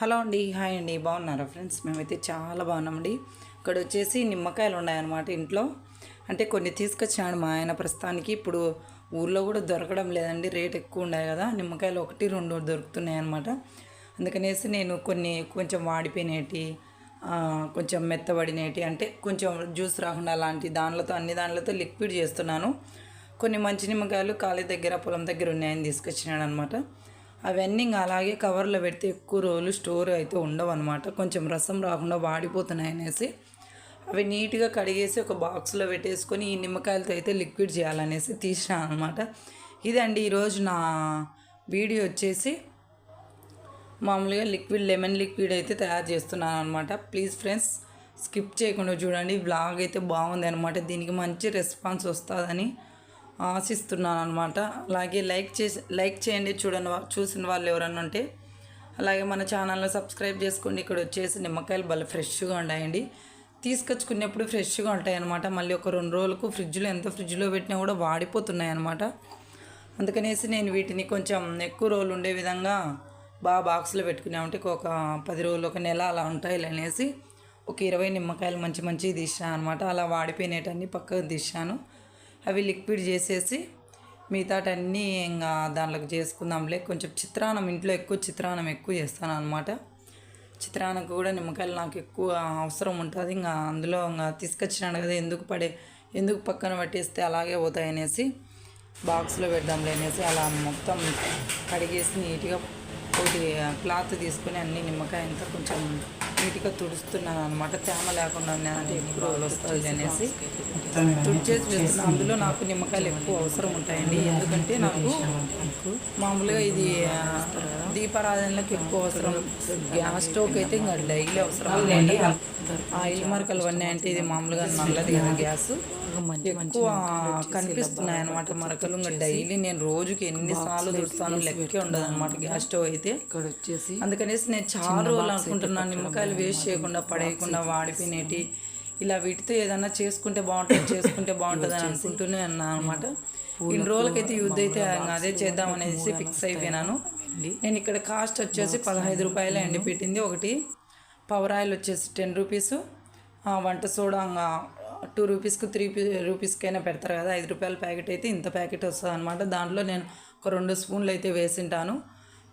Hello అండి hi అండి బాగున్నారా ఫ్రెండ్స్? మేమైతే చాలా బాగున్నామండి. ఇక్కడ వచ్చేసి నిమ్మకాయలు ఉన్నాయన్నమాట ఇంట్లో. అంటే కొన్ని తీసుకొచ్చాడు మా ఆయన ప్రస్తుతానికి. ఇప్పుడు ఊర్లో కూడా దొరకడం లేదండి రేట్ ఎక్కువ ఉన్నాయి కదా. నిమ్మకాయలు ఒకటి రెండు దొరుకుతున్నాయి అనమాట అందుకనేసి నేను కొన్ని కొంచెం వాడిపోయినవి కొంచెం మెత్తబడినటి అంటే కొంచెం జ్యూస్ రాకుండా అలాంటి దానిలతో అన్ని దానిలతో లిక్విడ్ చేస్తున్నాను. కొన్ని మంచి నిమ్మకాయలు కాలి దగ్గర పొలం దగ్గర ఉన్నాయని తీసుకొచ్చినాడు అనమాట అవన్నీ ఇంకా అలాగే కవర్లో పెడితే ఎక్కువ రోజులు స్టోర్ అయితే ఉండవు అనమాట కొంచెం రసం రాకుండా వాడిపోతున్నాయి అనేసి. అవి నీట్గా కడిగేసి ఒక బాక్స్లో పెట్టేసుకొని ఈ నిమ్మకాయలతో అయితే లిక్విడ్ చేయాలనేసి తీసినాను అనమాట ఇదండి ఈరోజు నా వీడియో వచ్చేసి మామూలుగా లిక్విడ్ లెమన్ లిక్విడ్ అయితే తయారు చేస్తున్నాను అనమాట ప్లీజ్ ఫ్రెండ్స్ స్కిప్ చేయకుండా చూడండి. బ్లాగ్ అయితే బాగుంది అనమాట దీనికి మంచి రెస్పాన్స్ వస్తుందని ఆశిస్తున్నాను అనమాట అలాగే లైక్ చేసి లైక్ చేయండి చూడని చూసిన వాళ్ళు ఎవరన్నా ఉంటే. అలాగే మన ఛానల్ని సబ్స్క్రైబ్ చేసుకోండి. ఇక్కడ వచ్చేసి నిమ్మకాయలు భలే ఫ్రెష్గా ఉన్నాయండి తీసుకొచ్చుకునేప్పుడు ఫ్రెష్గా ఉంటాయి అనమాట మళ్ళీ ఒక రెండు రోజులకు ఫ్రిడ్జ్లో ఎంత ఫ్రిడ్జ్లో పెట్టినా కూడా వాడిపోతున్నాయి అనమాట అందుకనేసి నేను వీటిని కొంచెం ఎక్కువ రోజులు ఉండే విధంగా బాగా బాక్స్లో పెట్టుకున్నామంటే ఒక పది రోజులు ఒక నెల అలా ఉంటాయి అనేసి ఒక ఇరవై నిమ్మకాయలు మంచి మంచి తీసాను అనమాట అలా వాడిపోయినటన్ని పక్కకు తీసాను అవి లిక్విడ్ చేసేసి మిగతాటన్నీ ఇంకా దాంట్లోకి చేసుకుందాంలే. కొంచెం చిత్రాన్నం ఇంట్లో ఎక్కువ చిత్రాన్నం ఎక్కువ చేస్తాను అనమాట చిత్రానికి కూడా నిమ్మకాయలు నాకు ఎక్కువ అవసరం ఉంటుంది. ఇంకా అందులో ఇంకా తీసుకొచ్చినాడు కదా ఎందుకు పడే ఎందుకు పక్కన పట్టేస్తే అలాగే పోతాయి అనేసి బాక్స్లో పెడదాంలే అనేసి అలా మొత్తం కడిగేసి నీట్గా ఒకటి క్లాత్ తీసుకొని అన్ని నిమ్మకాయ అంతా కొంచెం నీట్గా తుడుస్తున్నాను అనమాట తేమ లేకుండా అంటే ఎక్కువ రోజులు వస్తుంది అనేసి తుడిచేసి వేస్తున్నాను అందులో నాకు నిమ్మకాయలు ఎక్కువ అవసరం ఉంటాయండి. ఎందుకంటే నాకు మామూలుగా ఇది దీపారాధనలకు ఎక్కువ అవసరం. గ్యాస్ స్టవ్కి అయితే ఇంకా డైలీ అవసరం ఆయిల్ మరకలు అన్నీ అంటే ఇది మామూలుగా నల్లది కదా గ్యాస్. ఎక్కువ కనిపిస్తున్నాయి అనమాట మరకలు ఇంకా డైలీ. నేను రోజుకి ఎన్నిసార్లు తుడుస్తాను లెక్కే ఉండదు అనమాట గ్యాస్ స్టవ్ అయితే. ఇక్కడ వచ్చేసి అందుకనేసి నేను చాలా రోజులు అనుకుంటున్నాను నిమ్మకాయలు వేస్ట్ చేయకుండా పడేయకుండా వాడిపోయినవి ఇలా వీటితో ఏదైనా చేసుకుంటే బాగుంటుంది చేసుకుంటే బాగుంటుంది అని అనుకుంటూనే అన్నాను అనమాట ఇన్ని రోజులకైతే యూజ్ అయితే అదే చేద్దాం అనేసి ఫిక్స్ అయిపోయినాను. నేను ఇక్కడ కాస్ట్ వచ్చేసి పదహైదు రూపాయలే అండి పెట్టింది. ఒకటి పవర్ ఆయిల్ వచ్చేసి టెన్ రూపీస్ వంట సోడా టూ రూపీస్కి త్రీ రూపీస్కైనా పెడతారు కదా ఐదు రూపాయల ప్యాకెట్ అయితే ఇంత ప్యాకెట్ వస్తుంది అనమాట దాంట్లో నేను ఒక రెండు స్పూన్లు అయితే వేసింటాను.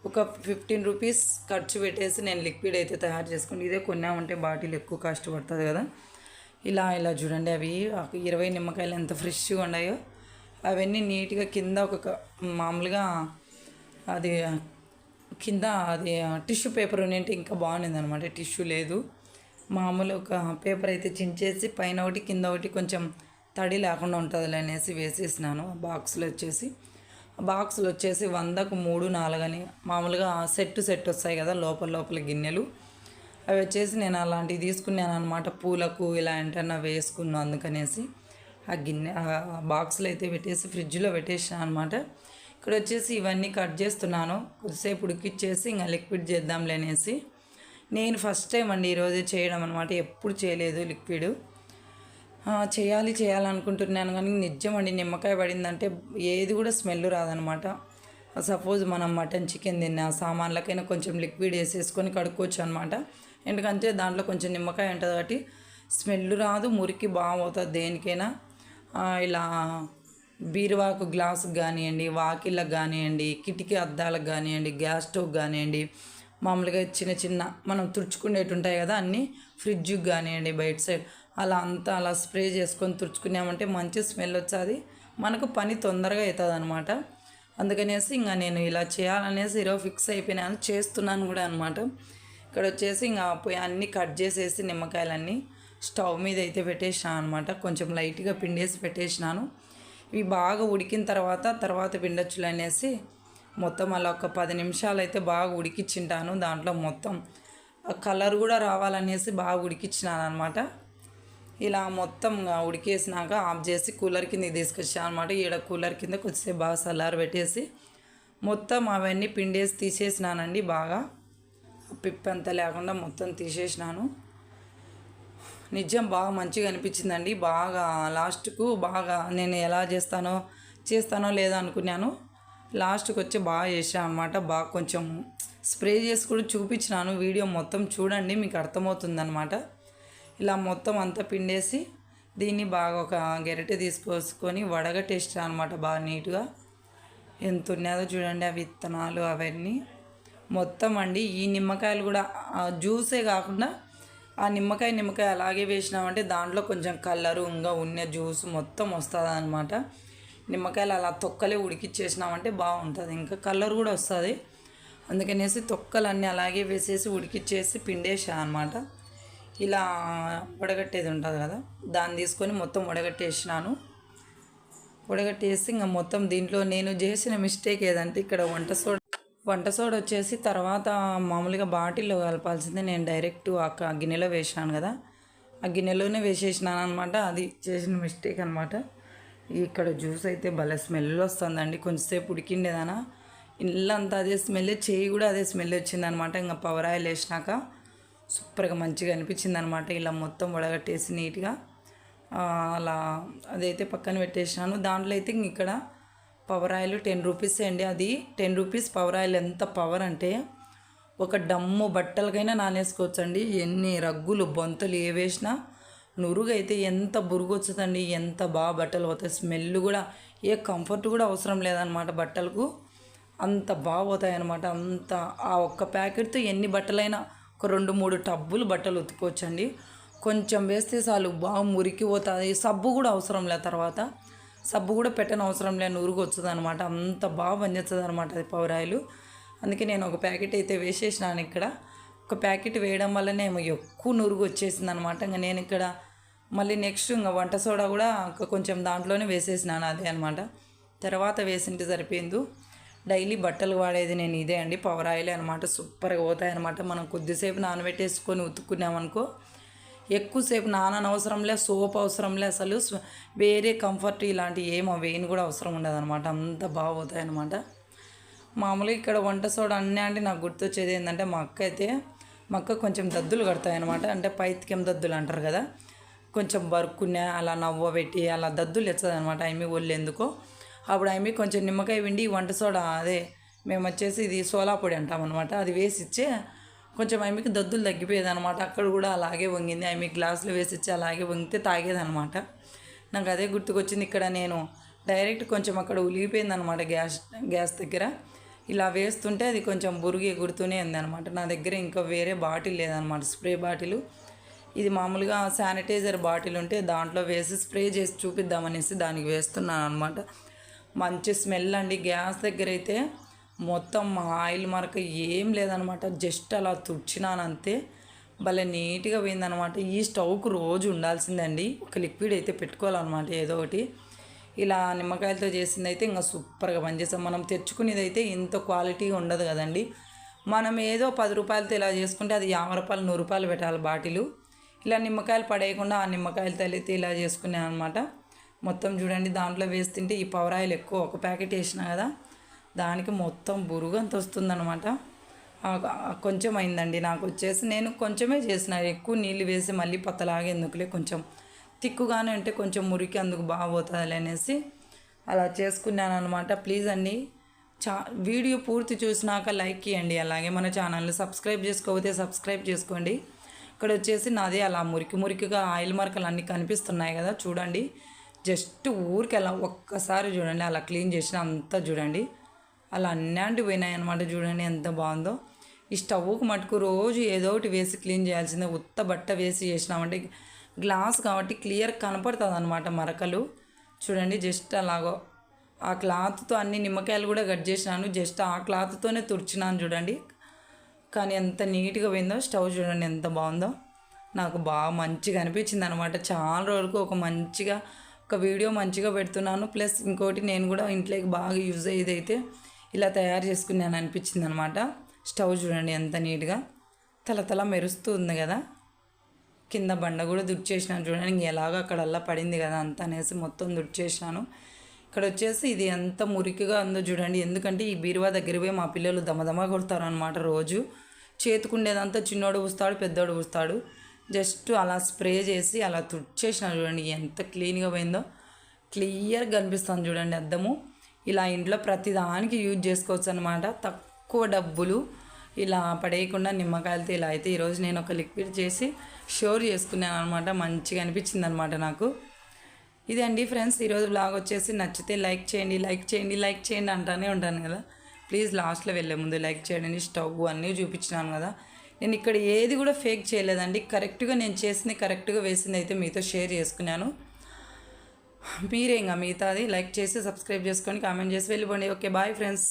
ఒక ఫిఫ్టీన్ రూపీస్ ఖర్చు పెట్టేసి నేను లిక్విడ్ అయితే తయారు చేసుకుని ఇదే కొన్నామంటే బాటిల్ ఎక్కువ కాస్ట్ పడుతుంది కదా. ఇలా ఇలా చూడండి అవి ఇరవై నిమ్మకాయలు ఎంత ఫ్రెష్గా ఉన్నాయో. అవన్నీ నీట్గా కింద ఒక మామూలుగా అది కింద అది టిష్యూ పేపర్ ఉన్నింటే ఇంకా బాగుంది అనమాట టిష్యూ లేదు. మామూలు ఒక పేపర్ అయితే చించేసి పైన ఒకటి కింద ఒకటి కొంచెం తడి లేకుండా ఉంటుంది అనేసి వేసేసినాను. బాక్సులు వచ్చేసి బాక్సులు వచ్చేసి వందకు మూడు నాలుగని మామూలుగా సెట్ సెట్ వస్తాయి కదా లోపల లోపల గిన్నెలు. అవి వచ్చేసి నేను అలాంటివి తీసుకున్నాను అనమాట పూలకు ఇలా ఏంటన్నా వేసుకున్నాను అందుకనేసి ఆ గిన్నె బాక్సులు బాక్స్లో అయితే పెట్టేసి ఫ్రిడ్జ్లో పెట్టేసాను అనమాట ఇక్కడ వచ్చేసి ఇవన్నీ కట్ చేస్తున్నాను. కొద్దిసేపు ఉడికిచ్చేసి ఇంకా లిక్విడ్ చేద్దాంలే అనేసి నేను ఫస్ట్ టైం అండి ఈరోజు చేయడం అనమాట ఎప్పుడు చేయలేదు లిక్విడ్. చేయాలి చేయాలనుకుంటున్నాను కానీ నిజం అండి నిమ్మకాయ పడిందంటే ఏది కూడా స్మెల్ రాదనమాట సపోజ్ మనం మటన్ చికెన్ తిన్న సామాన్లకైనా కొంచెం లిక్విడ్ వేసేసుకొని కడుక్కోవచ్చు అనమాట ఎందుకంటే దాంట్లో కొంచెం నిమ్మకాయ ఉంటుంది కాబట్టి స్మెల్ రాదు మురికి బాగవుతుంది దేనికైనా. ఇలా బీరువాకు గ్లాసుకు కానివ్వండి వాకిళ్ళకు కానివ్వండి కిటికీ అద్దాలకు కానివ్వండి గ్యాస్ స్టవ్ కానివ్వండి మామూలుగా చిన్న చిన్న మనం తుడుచుకునేవి ఉంటాయి కదా అన్నీ ఫ్రిడ్జ్కి కానివ్వండి బయట సైడ్. అలా అంతా అలా స్ప్రే చేసుకొని తుడుచుకున్నామంటే మంచి స్మెల్ వచ్చేది. మనకు పని తొందరగా అవుతుంది అనమాట అందుకనేసి ఇంకా నేను ఇలా చేయాలనేసి ఈరోజు ఫిక్స్ అయిపోయినాను చేస్తున్నాను కూడా అనమాట ఇక్కడ వచ్చేసి ఇంకా పోయి అన్నీ కట్ చేసేసి నిమ్మకాయలన్నీ స్టవ్ మీద అయితే పెట్టేసినాను అనమాట కొంచెం లైట్గా పిండేసి పెట్టేసినాను. ఇవి బాగా ఉడికిన తర్వాత తర్వాత పిండొచ్చులు అనేసి మొత్తం అలా ఒక పది నిమిషాలు అయితే బాగా ఉడికిచ్చింటాను దాంట్లో మొత్తం. కలర్ కూడా రావాలనేసి బాగా ఉడికిచ్చినాను అనమాట ఇలా మొత్తం ఉడికేసినాక ఆఫ్ చేసి కూలర్ కింద తీసుకొచ్చాను అనమాట ఈడ కూలర్ కింద కొద్దిసేపు బాగా సల్లారు పెట్టేసి మొత్తం అవన్నీ పిండేసి తీసేసినానండి బాగా. పిప్పంతా లేకుండా మొత్తం తీసేసినాను. నిజం బాగా మంచిగా అనిపించిందండి. బాగా లాస్ట్కు బాగా నేను ఎలా చేస్తానో చేస్తానో లేదో అనుకున్నాను. లాస్ట్కి వచ్చి బాగా చేసాను అనమాట బాగా కొంచెం స్ప్రే చేసి కూడా చూపించినాను. వీడియో మొత్తం చూడండి మీకు అర్థమవుతుందనమాట ఇలా మొత్తం అంతా పిండేసి దీన్ని బాగా ఒక గెరటె తీసుకొసుకొని వడగట్టేసిన అనమాట బాగా నీట్గా. ఎంత ఉన్నాయో చూడండి ఆ విత్తనాలు అవన్నీ. మొత్తం అండి ఈ నిమ్మకాయలు కూడా జ్యూసే కాకుండా ఆ నిమ్మకాయ నిమ్మకాయ అలాగే వేసినామంటే దాంట్లో కొంచెం కలరు ఇంకా ఉన్న జ్యూస్ మొత్తం వస్తుంది అనమాట నిమ్మకాయలు అలా తొక్కలే ఉడికిచ్చేసినామంటే బాగుంటుంది. ఇంకా కలర్ కూడా వస్తుంది. అందుకనేసి తొక్కలన్నీ అలాగే వేసేసి ఉడికిచ్చేసి పిండేసాను అనమాట ఇలా వడగట్టేది ఉంటుంది కదా దాన్ని తీసుకొని మొత్తం వడగట్టేసినాను. వడగట్టేసి ఇంకా మొత్తం దీంట్లో నేను చేసిన మిస్టేక్ ఏదంటే ఇక్కడ వంట సోడా వంట సోడా వచ్చేసి తర్వాత మామూలుగా బాటిల్లో కలపాల్సిందే. నేను డైరెక్ట్ ఆ గిన్నెలో వేసాను కదా. ఆ గిన్నెలోనే వేసేసినాను అనమాట అది చేసిన మిస్టేక్ అనమాట ఇక్కడ జ్యూస్ అయితే భలే స్మెల్ వస్తుందండి. కొంచెంసేపు ఉడికిండేదానా? ఇల్లంతా అదే స్మెల్ చేయి కూడా అదే స్మెల్ వచ్చిందనమాట. ఇంకా పవర్ ఆయిల్ వేసినాక సూపర్గా మంచిగా అనిపించింది అనమాట ఇలా మొత్తం వడగట్టేసి నీట్గా అలా అదైతే పక్కన పెట్టేసినాను. దాంట్లో అయితే ఇక్కడ పవర్ ఆయిల్ టెన్ రూపీస్ అండి. అది టెన్ రూపీస్ పవర్ ఆయిల్ ఎంత పవర్ అంటే ఒక డమ్ము బట్టలకైనా నానేసుకోవచ్చండి. ఎన్ని రగ్గులు బొంతలు ఏ వేసినా నురుగు అయితే ఎంత బురుగొచ్చుదండి ఎంత బాగా బట్టలు పోతాయి. స్మెల్ కూడా ఏ కంఫర్ట్ కూడా అవసరం లేదనమాట బట్టలకు. అంత బాగా పోతాయి అనమాట అంత ఆ ఒక్క ప్యాకెట్తో ఎన్ని బట్టలైనా ఒక రెండు మూడు టబ్బులు బట్టలు ఉతుకోవచ్చండి కొంచెం వేస్తే చాలు బాగా మురికి పోతుంది సబ్బు కూడా అవసరం లేదు తర్వాత. సబ్బు కూడా పెట్టని అవసరం లేదు నురుగు అనమాట అంత బాగా పనిచేస్తుంది అనమాట అది పౌరాయిలు. అందుకే నేను ఒక ప్యాకెట్ అయితే వేసేసినాను ఇక్కడ. ఒక ప్యాకెట్ వేయడం వల్లనే ఎక్కువ నురుగు వచ్చేసింది అనమాట ఇంకా నేను ఇక్కడ మళ్ళీ నెక్స్ట్ ఇంకా వంట సోడా కూడా ఇంకా కొంచెం దాంట్లోనే వేసేసినాను అదే అనమాట. తర్వాత వేసింటే సరిపోయింది. డైలీ బట్టలు వాడేది నేను ఇదే అండి. పవర్ ఆయిల్ అనమాట. సూపర్గా పోతాయి అనమాట. మనం కొద్దిసేపు నానబెట్టేసుకొని ఉతుక్కున్నామనుకో ఎక్కువసేపు నానని లే సోప్ అవసరం లే అసలు వేరే కంఫర్ట్ ఇలాంటి ఏం వేయని కూడా అవసరం ఉండదు అనమాట అంత బాగా పోతాయి అనమాట. మామూలుగా ఇక్కడ వంట సోడా అన్నీ అంటే నాకు గుర్తొచ్చేది ఏంటంటే మా అక్క అయితే మా అక్క కొంచెం దద్దులు కడతాయి అనమాట అంటే పైత్యం దద్దులు అంటారు కదా. కొంచెం బరుక్కునే అలా నవ్వ పెట్టి అలా దద్దులు ఇస్తుంది అనమాట ఆమె ఒళ్ళు ఎందుకో. అప్పుడు ఆమె కొంచెం నిమ్మకాయ పిండి వంట సోడా అదే. మేము వచ్చేసి ఇది సోలా పొడి అంటాం అనమాట అది వేసి ఇచ్చే కొంచెం ఆమెకి దద్దులు తగ్గిపోయేది అనమాట అక్కడ కూడా అలాగే వంగింది. ఆమె గ్లాసులు వేసి ఇచ్చి అలాగే వంగితే తాగేదనమాట నాకు అదే గుర్తుకొచ్చింది. ఇక్కడ నేను డైరెక్ట్ కొంచెం అక్కడ ఉలిగిపోయింది అనమాట గ్యాస్ గ్యాస్ దగ్గర. ఇలా వేస్తుంటే అది కొంచెం బురుగు ఎగురుతూనే ఉంది అనమాట నా దగ్గర ఇంకా వేరే బాటిల్ లేదనమాట స్ప్రే బాటిల్. ఇది మామూలుగా శానిటైజర్ బాటిల్ ఉంటే దాంట్లో వేసి స్ప్రే చేసి చూపిద్దామనేసి దానికి వేస్తున్నాను అనమాట మంచి స్మెల్ అండి. గ్యాస్ దగ్గర అయితే మొత్తం ఆయిల్ మరక ఏం లేదనమాట జస్ట్ అలా తుడిచినాను అంతే భలే నీట్గా పోయిందనమాట ఈ స్టవ్కు రోజు ఉండాల్సిందండి. ఒక లిక్విడ్ అయితే పెట్టుకోవాలన్నమాట ఏదో ఒకటి. ఇలా నిమ్మకాయలతో చేసింది అయితే ఇంకా సూపర్గా పనిచేస్తాం మనం తెచ్చుకునేది అయితే ఇంత క్వాలిటీ ఉండదు కదండి. మనం ఏదో పది రూపాయలతో ఇలా చేసుకుంటే అది యాభై రూపాయలు నూరు రూపాయలు పెట్టాలి బాటిలు. ఇలా నిమ్మకాయలు పడేయకుండా ఆ నిమ్మకాయలు తల్లితే ఇలా చేసుకున్నాను అనమాట మొత్తం చూడండి దాంట్లో వేస్తుంటే ఈ పవరాయిలు ఆయిల్ ఎక్కువ ఒక ప్యాకెట్ వేసినా కదా దానికి మొత్తం బురుగు అంత వస్తుందన్నమాట. కొంచెం అయిందండి నాకు వచ్చేసి. నేను కొంచెమే చేసిన ఎక్కువ నీళ్ళు వేసి మళ్ళీ పత్తలాగే ఎందుకులే కొంచెం. తిక్కుగానే ఉంటే కొంచెం మురికి అందుకు బాగోతుంది అనేసి అలా చేసుకున్నాను అనమాట ప్లీజ్ అండి చా వీడియో పూర్తి చూసినాక లైక్ చేయండి. అలాగే మన ఛానల్ని సబ్స్క్రైబ్ చేసుకోకపోతే సబ్స్క్రైబ్ చేసుకోండి. ఇక్కడ వచ్చేసి నాది అలా మురికి మురికిగా ఆయిల్ మార్కలు అన్నీ కనిపిస్తున్నాయి కదా చూడండి. జస్ట్ ఊరికి అలా ఒక్కసారి చూడండి అలా క్లీన్ చేసిన అంతా చూడండి. అలా అన్నాంటి పోయినాయి అనమాట చూడండి ఎంత బాగుందో. ఈ స్టవ్కి మటుకు రోజు ఏదో ఒకటి వేసి క్లీన్ చేయాల్సిందే. ఉత్త బట్ట వేసి చేసినామంటే గ్లాస్ కాబట్టి క్లియర్ కనపడుతుంది అనమాట మరకలు. చూడండి జస్ట్ అలాగో ఆ క్లాత్తో అన్ని నిమ్మకాయలు కూడా కట్ చేసినాను. జస్ట్ ఆ క్లాత్తోనే తుడిచినాను చూడండి. కానీ ఎంత నీట్గా పోయిందో స్టవ్ చూడండి ఎంత బాగుందో. నాకు బాగా మంచిగా అనిపించింది అనమాట చాలా రోజులకు ఒక మంచిగా ఒక వీడియో మంచిగా పెడుతున్నాను. ప్లస్ ఇంకోటి నేను కూడా ఇంట్లోకి బాగా యూజ్ అయ్యేది అయితే ఇలా తయారు చేసుకున్నాను అనిపించింది అనమాట స్టవ్ చూడండి ఎంత నీట్గా. తల తల మెరుస్తూ ఉంది కదా. కింద బండ కూడా దుడిచేసినాను చూడండి. ఎలాగో అక్కడల్లా పడింది కదా అంత అనేసి మొత్తం దుడిచేసినాను. ఇక్కడ వచ్చేసి ఇది ఎంత మురికిగా ఉందో చూడండి. ఎందుకంటే ఈ బీరువా దగ్గర పోయి మా పిల్లలు దమదమ కొడతారు అనమాట రోజు. చేతుకుండేదంతా చిన్నోడు పూస్తాడు పెద్దోడు పూస్తాడు. జస్ట్ అలా స్ప్రే చేసి అలా తుడిచేసిన చూడండి. ఎంత క్లీన్గా పోయిందో. క్లియర్గా కనిపిస్తుంది చూడండి అద్దము. ఇలా ఇంట్లో ప్రతిదానికి యూజ్ చేసుకోవచ్చు అనమాట తక్కువ డబ్బులు ఇలా పడేయకుండా నిమ్మకాయలతో ఇలా అయితే ఈరోజు నేను ఒక లిక్విడ్ చేసి షోర్ చేసుకున్నాను అనమాట మంచిగా అనిపించింది అనమాట నాకు. ఇదండి ఫ్రెండ్స్ ఈరోజు బ్లాగ్ వచ్చేసి నచ్చితే లైక్ చేయండి లైక్ చేయండి లైక్ చేయండి అంటానే ఉంటాను కదా. ప్లీజ్ లాస్ట్లో వెళ్ళే ముందు లైక్ చేయండి స్టవ్ అన్నీ చూపించినాను కదా. నేను ఇక్కడ ఏది కూడా ఫేక్ చేయలేదండి. కరెక్ట్గా నేను చేసింది కరెక్ట్గా వేసింది అయితే మీతో షేర్ చేసుకున్నాను. మీరే ఇంకా మిగతాది లైక్ చేసి సబ్స్క్రైబ్ చేసుకొని కామెంట్ చేసి వెళ్ళిపోండి. Okay bye friends